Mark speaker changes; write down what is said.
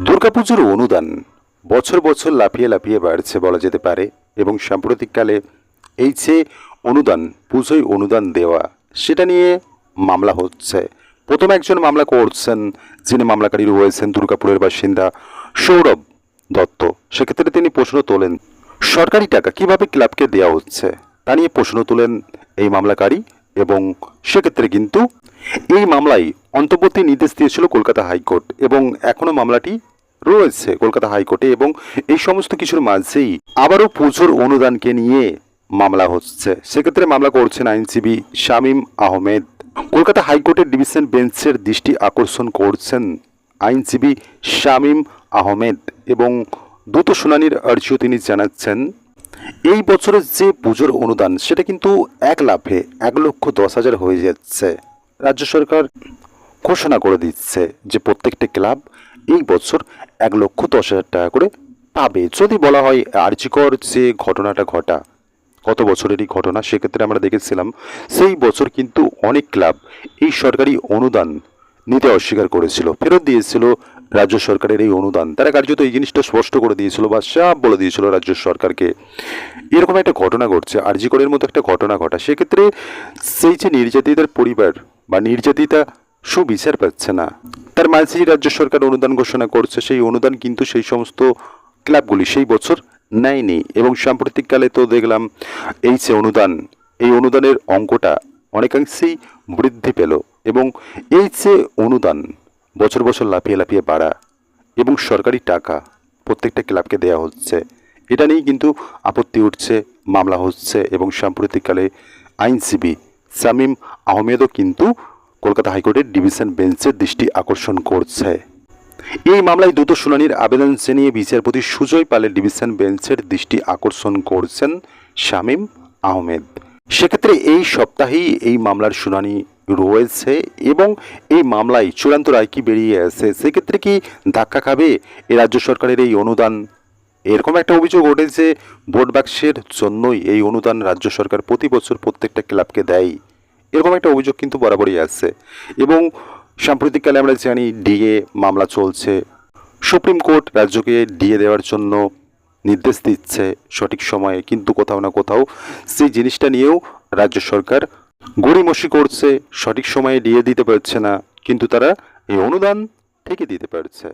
Speaker 1: দুর্গাপুজোর অনুদান বছর বছর লাফিয়ে লাফিয়ে বাড়ছে বলা যেতে পারে এবং সাম্প্রতিককালে এই যে অনুদান, পুজোয় অনুদান দেওয়া, সেটা নিয়ে মামলা হচ্ছে। প্রথম একজন মামলা করছেন যিনি মামলাকারী রয়েছেন দুর্গাপুরের বাসিন্দা সৌরভ দত্ত। সেক্ষেত্রে তিনি প্রশ্ন তোলেন, সরকারি টাকা কীভাবে ক্লাবকে দেওয়া হচ্ছে? তা নিয়ে প্রশ্ন তোলেন এই মামলাকারী। এবং সেক্ষেত্রে কিন্তু এই মামলায় অন্তর্বর্তী নির্দেশ দিয়েছিল কলকাতা হাইকোর্ট এবং এখনও মামলাটি রয়েছে কলকাতা হাইকোর্টে এবং এই সমস্ত কিছুর মাঝেই আবারও পুজোর অনুদানকে নিয়ে মামলা হচ্ছে। সেক্ষেত্রে মামলা করছেন আইনজীবী শামীম আহমেদ। কলকাতা হাইকোর্টের ডিভিশন বেঞ্চের দৃষ্টি আকর্ষণ করছেন আইনজীবী শামীম আহমেদ এবং দ্রুত শুনানির আর্জিও তিনি জানাচ্ছেন। এই বছরের যে পুজোর অনুদান, সেটা কিন্তু এক লাভে এক লক্ষ দশ হাজার হয়ে যাচ্ছে। রাজ্য সরকার ঘোষণা করে দিচ্ছে যে প্রত্যেকটি ক্লাব এই বছর এক লক্ষ দশ হাজার টাকা করে পাবে। যদি বলা হয় আর্জিকর যে ঘটনাটা ঘটা, গত বছরেরই ঘটনা, সেক্ষেত্রে আমরা দেখেছিলাম, সেই বছর কিন্তু অনেক ক্লাব এই সরকারি অনুদান নিতে অস্বীকার করেছিল। ফেরত দিয়েছিল রাজ্য সরকারের এই অনুদান। তারা কার্যত এই জিনিসটা স্পষ্ট করে দিয়েছিল বা সাপ বলে দিয়েছিল রাজ্য সরকারকে। এরকম একটা ঘটনা ঘটছে, আরজিকরের মতো একটা ঘটনা ঘটা। সেক্ষেত্রে সেই যে নির্যাতিতার পরিবার বা নির্যাতিতা সুবিচার পাচ্ছে না। তার মাঝেই রাজ্য সরকার অনুদান ঘোষণা করছে, সেই অনুদান কিন্তু সেই সমস্ত ক্লাবগুলি সেই বছর নেয়নি এবং সাম্প্রতিককালে তো দেখলাম এই যে অনুদান, এই অনুদানের অঙ্কটা অনেকাংশেই বৃদ্ধি পেল এবং এই যে অনুদান বছর বছর লাফিয়ে লাফিয়ে বাড়া এবং সরকারি টাকা প্রত্যেকটা ক্লাবকে দেওয়া হচ্ছে। এটা নিয়েই কিন্তু আপত্তি উঠছে, মামলা হচ্ছে এবং সাম্প্রতিককালে আইনজীবী সামিম আহমেদও কিন্তু কলকাতা হাইকোর্টের ডিভিশন বেঞ্চের দৃষ্টি আকর্ষণ করছে। এই মামলায় দ্রুত শুনানির আবেদন জানিয়ে বিচারপতি সুজয় পালের ডিভিশন বেঞ্চের দৃষ্টি আকর্ষণ করছেন শামীম আহমেদ। সেক্ষেত্রে এই সপ্তাহেই এই মামলার শুনানি রয়েছে এবং এই মামলায় চূড়ান্ত রায় কি বেরিয়ে আসে, সেক্ষেত্রে কি ধাক্কা খাবে? এ রাজ্য সরকারের এই অনুদান, এরকম একটা অভিযোগ ওঠেছে, ভোট বাক্সের জন্যই এই অনুদান রাজ্য সরকার প্রতি বছর প্রত্যেকটা ক্লাবকে দেয়। এরকম একটা অভিযোগ কিন্তু বরাবরই আসছে এবং সাম্প্রতিককালে আমরা জানি ডিএ মামলা চলছে। সুপ্রিম কোর্ট রাজ্যকে ডিএ দেওয়ার জন্য নির্দেশ দিচ্ছে সঠিক সময়ে, কিন্তু কোথাও না কোথাও সেই জিনিসটা নিয়েও রাজ্য সরকার গড়িমসি করছে, সঠিক সময়ে দিয়ে দিতে পারছে না, কিন্তু তারা এই অনুদান থেকে দিতে পারছে।